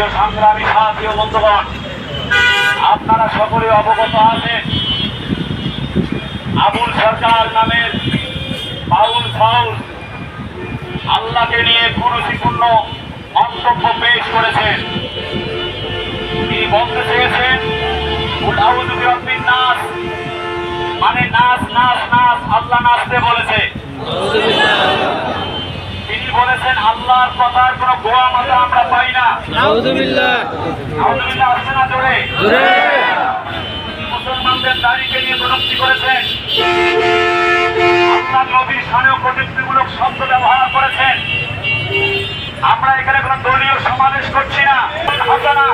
প্রিয় সংগ্রামী ও বন্ধুগণ, আপনারা সকলে অবগত আছেন, আবুল সরকার নামের বাউল ফাউল আল্লাহকে নিয়ে কুরুচিপূর্ণ মন্তব্য পেশ করেছেন। তিনি বলতে চেয়েছেন? নাস মানে নাচ নাচ নাচ আল্লাহ নাচতে বলেছে। বলেছেন আল্লাহর কথার কোনো গোয়া মাথা আমরা পাই না। আসছে না জোরে? জোরে। মুসলমানদের দাড়িকে নিয়ে প্রযুক্তি করেছেন। আল্লাহ নবীর স্থানীয় প্রযুক্তিমূলক শব্দ ব্যবহার করেছেন। আমরা এখানে কোনো দলীয় সমাবেশ করছি না। হবে না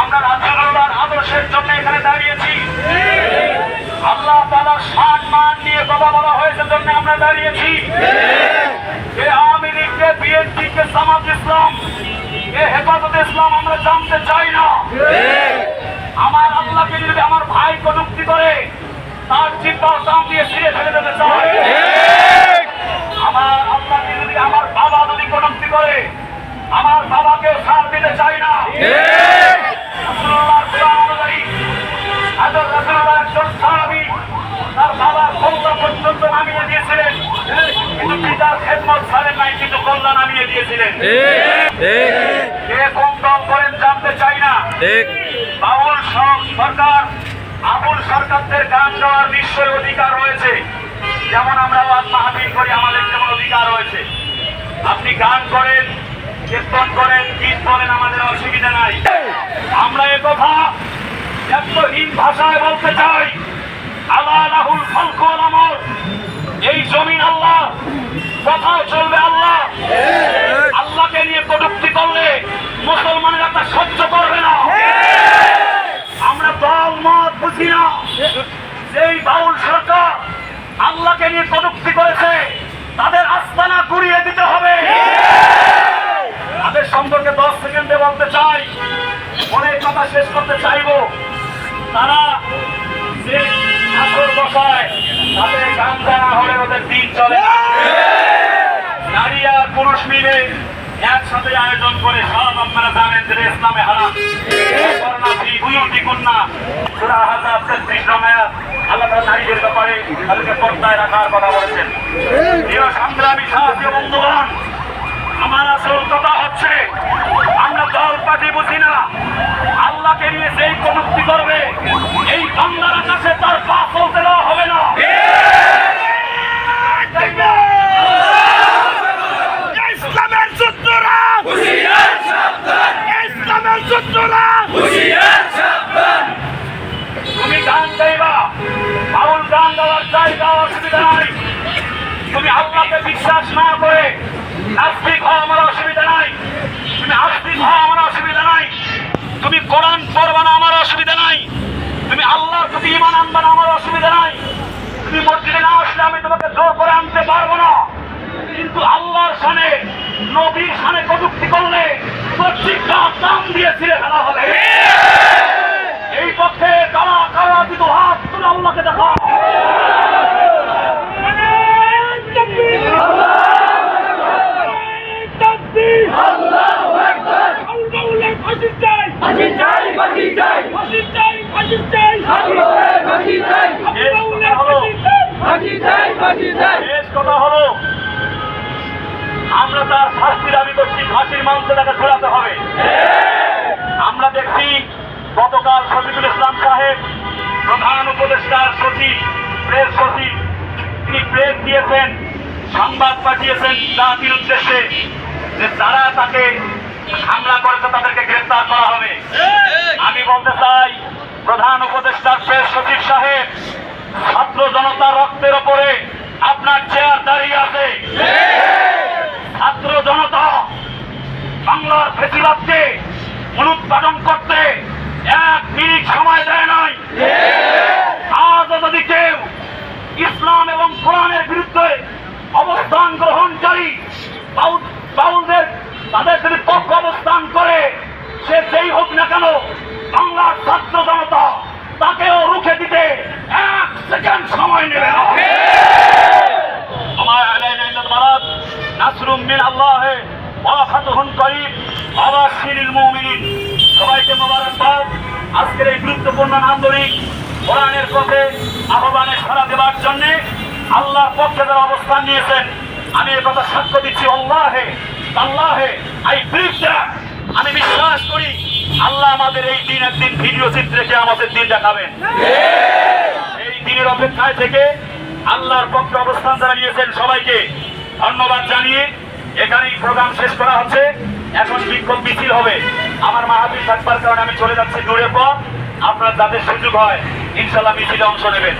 আমরা রাজ্যগুলোর আদর্শের জন্য এখানে দাঁড়িয়েছি। আল্লাহ তালা ষাট মান নিয়ে কথা বলা হয়েছে জন্য আমরা দাঁড়িয়েছি। বিএনপিকে সামাজ ইসলাম, এ হেফাজত ইসলাম আমরা জানতে চাই না। আমার আল্লাহকে যদি আমার ভাই প্রযুক্তি করে, তার চিন্তা দাম দিয়ে ফিরে ফেলে দিতে কে কম করেন জানতে চাই না। বাবুল সরকার আবুল সরকারদের গান গাওয়ার নিশ্চয় অধিকার রয়েছে। যেমন আমরা মাহফিল করি আমাদের যেমন অধিকার রয়েছে। আপনি গান করেন কীর্তন করেন গীত আমাদের অসুবিধা নাই আমরা এ কথা এতহীন ভাষায় বলতে চাই আল্লাহ রাহুল ফলকল আমর এই জমিন আল্লাহ কোথায় চলবে আল্লাহ আল্লাহকে নিয়ে কটুক্তি করলে মুসলমানেরা তা সহ্য করবে না আমরা দল মত বুঝি না যেই বাউল সরকার আল্লাহকে নিয়ে কটুক্তি করেছে তাদের আস্তানা ঘুরিয়ে দিতে হবে তাদের সম্পর্কে দশ সেকেন্ডে বলতে চাই অনেক কথা শেষ করতে চাইব। তারা যে ঠাকুর বসায় তাদের গান জানা হলে ওদের দিন চলে নারী আর পুরুষ মিলে একসাথে আয়োজন করে সব আপনারা জানেন যে ইসলামে হারাম। আল্লাহ নারীদের ব্যাপারে তাদেরকে পর্দায় রাখার কথা বলেছেন। সংগ্রামী সাহায্য বন্ধুগণ, আমার আসল কথা হচ্ছে দল পার্টি বুঝি না? আল্লাহকে নিয়ে যেই কটুক্তি করবে এই বাংলার আকাশে তার পা চলতে দেওয়া হবে না। ইসলামের শত্রুরা! ইসলামের শত্রুরা! তুমি গান গাইবা বাউল গান গাওয়ার জায়গা অসুবিধা নাই। তুমি আল্লাহকে বিশ্বাস না করে নাস্তিক হওয়া আমার অসুবিধা নাই তুমি আস্তিক হওয়া আমার অসুবিধা নাই। তুমি কোরআন পড়বা না, আমার অসুবিধা নাই। তুমি আল্লাহর প্রতি ইমান আনবা না, আমার অসুবিধা নাই। তুমি মসজিদে না আসলে আমি তোমাকে জোর করে আনতে পারব না। কিন্তু আল্লাহর সানে নবীর সানে কটুক্তি করলে প্রত্যেকটা দাম দিয়ে ছিঁড়ে ফেলা হবে এই পক্ষে কারা কারা কিন্তু হাত তুলে আল্লাহকে দেখা শেষ কথা হলো আমরা তার শাস্তি দাবি করছি ফাঁসির মাংসে তাকে ছড়াতে হবে আমরা দেখছি গতকাল শফিকুল ইসলাম সাহেব প্রধান উপদেষ্টার সচিব প্রেস সচিব তিনি প্রেস দিয়েছেন সংবাদ পাঠিয়েছেন জাতির উদ্দেশ্যে যে যারা তাকে হামলা করেছে তাদেরকে গ্রেফতার করা হবে আমি বলতে চাই প্রধান উপদেষ্টার প্রেস সচিব সাহেব, ছাত্র জনতার রক্তের ওপরে আপনার চেয়ার দাঁড়িয়ে আছে। ছাত্র জনতা বাংলার ফেসিবাদকে অনুৎপাদন করতে এক মিনিট সময় দেয় নাই আজও যদি কেউ ইসলাম এবং কোরআনের বিরুদ্ধে অবস্থান গ্রহণকারী বাউল- বাউলদের তাদের যদি পক্ষ অবস্থান করে সে যেই হোক না কেন বাংলার ছাত্র জনতা তাকেও রুখে দিতে এক সেকেন্ড সময় নেবে না আল্লাহ ওয়া ফাতহুন কুন করিব অবাশিরিল মুমিনিন। সবাইকে মোবারকবাদ। আজকের এই গুরুত্বপূর্ণ নান্দনিক কোরআনের পথে আহ্বানে সাড়া দেওয়ার জন্য আল্লাহর পক্ষে যারা অবস্থান নিয়েছেন আমি এ কথা সাক্ষ্য দিচ্ছি আল্লাহে আল্লাহে আই বিলিভ আমি বিশ্বাস করি আল্লাহ আমাদের এই দিন একদিন ভিডিও চিত্রে আমাদের দিন দেখাবেন। এই দিনের অপেক্ষায় থেকে আল্লাহর পক্ষে অবস্থান যারা নিয়েছেন সবাইকে ধন্যবাদ জানিয়ে এখানেই প্রোগ্রাম শেষ করা হচ্ছে। এখন বিক্ষোভ মিছিল হবে। আমার মাহাবীর থাকবার কারণে আমি চলে যাচ্ছি দূরের পর আপনার যাদের সুযোগ হয় ইনশাল্লাহ মিছিলে অংশ নেবেন।